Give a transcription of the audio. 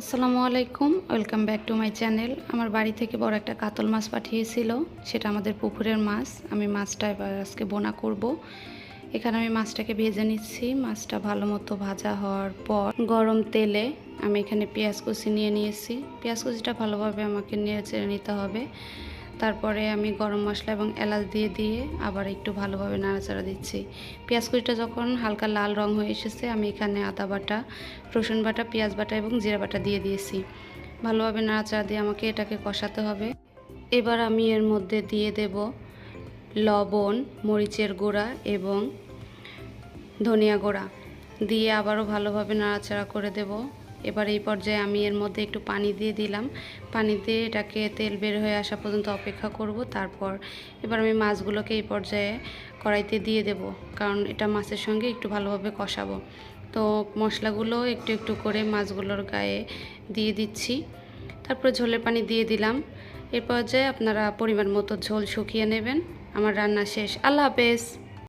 আসসালামু আলাইকুম, welcome back to my channel. আমার বাড়ি থেকে বড় একটা কাতল মাছ পাঠিয়েছিল, সেটা আমাদের পুকুরের মাছ। আমি মাছটা এবার আজকে বোনা করব। এখানে আমি মাছটাকে ভেজে নিচ্ছি। মাছটা ভালো মতো ভাজা হওয়ার পর গরম তেলে আমি এখানে পেঁয়াজ কুচি নিয়ে নিয়েছি। পেঁয়াজ কুচিটা ভালোভাবে আমাকে নিয়ে চেড়ে নিতে হবে। তারপরে আমি গরম মশলা এবং এলাচ দিয়ে দিয়ে আবার একটু ভালোভাবে নাড়াচাড়া দিচ্ছি। পেঁয়াজ কুচিটা যখন হালকা লাল রং হয়ে এসেছে, আমি এখানে আদা বাটা, রসুন বাটা, পেঁয়াজ বাটা এবং জিরা বাটা দিয়ে দিয়েছি। ভালোভাবে নাড়াচাড়া দিয়ে আমাকে এটাকে কষাতে হবে। এবার আমি এর মধ্যে দিয়ে দেব লবণ, মরিচের গুঁড়া এবং ধনিয়া গুঁড়া। দিয়ে আবারও ভালোভাবে নাড়াচাড়া করে দেব। এবার এই পর্যায়ে আমি এর মধ্যে একটু পানি দিয়ে দিলাম। পানি দিয়ে এটাকে তেল বের হয়ে আসা পর্যন্ত অপেক্ষা করব। তারপর এবার আমি মাছগুলোকে এই পর্যায়ে কড়াইতে দিয়ে দেব, কারণ এটা মাছের সঙ্গে একটু ভালোভাবে কষাবো। তো মশলাগুলো একটু একটু করে মাছগুলোর গায়ে দিয়ে দিচ্ছি। তারপরে ঝোলের পানি দিয়ে দিলাম। এর পর্যায়ে আপনারা পরিমাণ মতো ঝোল শুকিয়ে নেবেন। আমার রান্না শেষ। আল্লাহ হাফেজ।